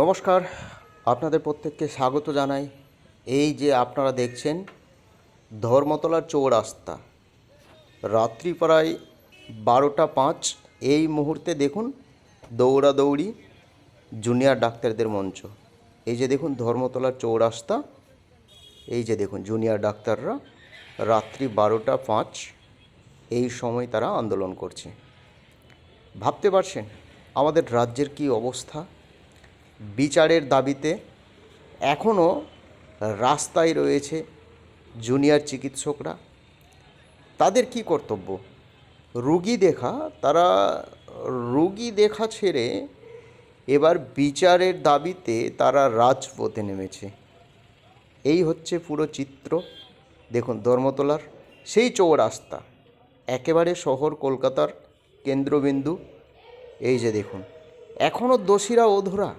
নমস্কার, আপনাদের প্রত্যেককে স্বাগত জানাই। এই যে আপনারা দেখছেন, ধর্মতলার চৌরাস্তা। রাত্রি প্রায় বারোটা পাঁচ, এই মুহূর্তে দেখুন দৌড়াদৌড়ি জুনিয়র ডাক্তারদের মঞ্চ। এই যে দেখুন ধর্মতলার চৌরাস্তা, এই যে দেখুন জুনিয়র ডাক্তাররা রাত্রি বারোটা পাঁচ, এই সময় তারা আন্দোলন করছে। ভাবতে পারছেন আমাদের রাজ্যের কি অবস্থা? বিচারের দাবিতে এখনও রাস্তায় রয়েছে জুনিয়র চিকিৎসকরা। তাদের কি কর্তব্য? রুগী দেখা, তারা রুগী দেখা ছেড়ে এবার বিচারের দাবিতে তারা রাজপথে নেমেছে। এই হচ্ছে পুরো চিত্র। দেখুন, ধর্মতলার সেই চৌরাস্তা, একেবারে শহর কলকাতার কেন্দ্রবিন্দু। এই যে দেখুন, এখনও দোষীরা অধরা।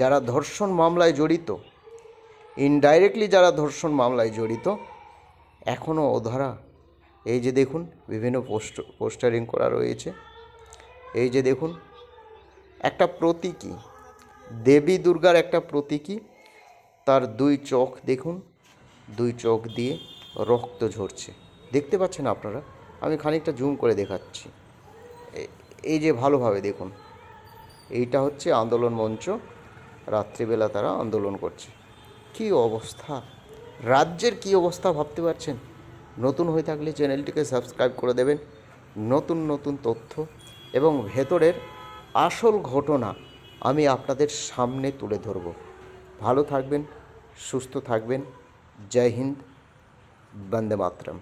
যারা ধর্ষণ মামলায় জড়িত ইনডাইরেক্টলি যারা ধর্ষণ মামলায় জড়িত, এখনও অধরা এই যে দেখুন, বিভিন্ন পোস্ট, পোস্টারিং করা রয়েছে। এই যে দেখুন, একটা প্রতীকী, দেবী দুর্গার একটা প্রতীকী, তার দুই চোখ দেখুন, দুই চোখ দিয়ে রক্ত ঝরছে। দেখতে পাচ্ছেন আপনারা? আমি খানিকটা জুম করে দেখাচ্ছি। এই যে ভালোভাবে দেখুন, এইটা হচ্ছে আন্দোলন মঞ্চ। রাত্রিবেলা তারা আন্দোলন করছে। কি অবস্থা? রাজ্যের কি অবস্থা ভাবতে পারছেন? নতুন হয়ে থাকলে চ্যানেলটিকে সাবস্ক্রাইব করে দেবেন। নতুন নতুন তথ্য এবং ভেতরের আসল ঘটনা আমি আপনাদের সামনে তুলে ধরব। ভালো থাকবেন, সুস্থ থাকবেন। জয় হিন্দ, বন্দে মাতরম।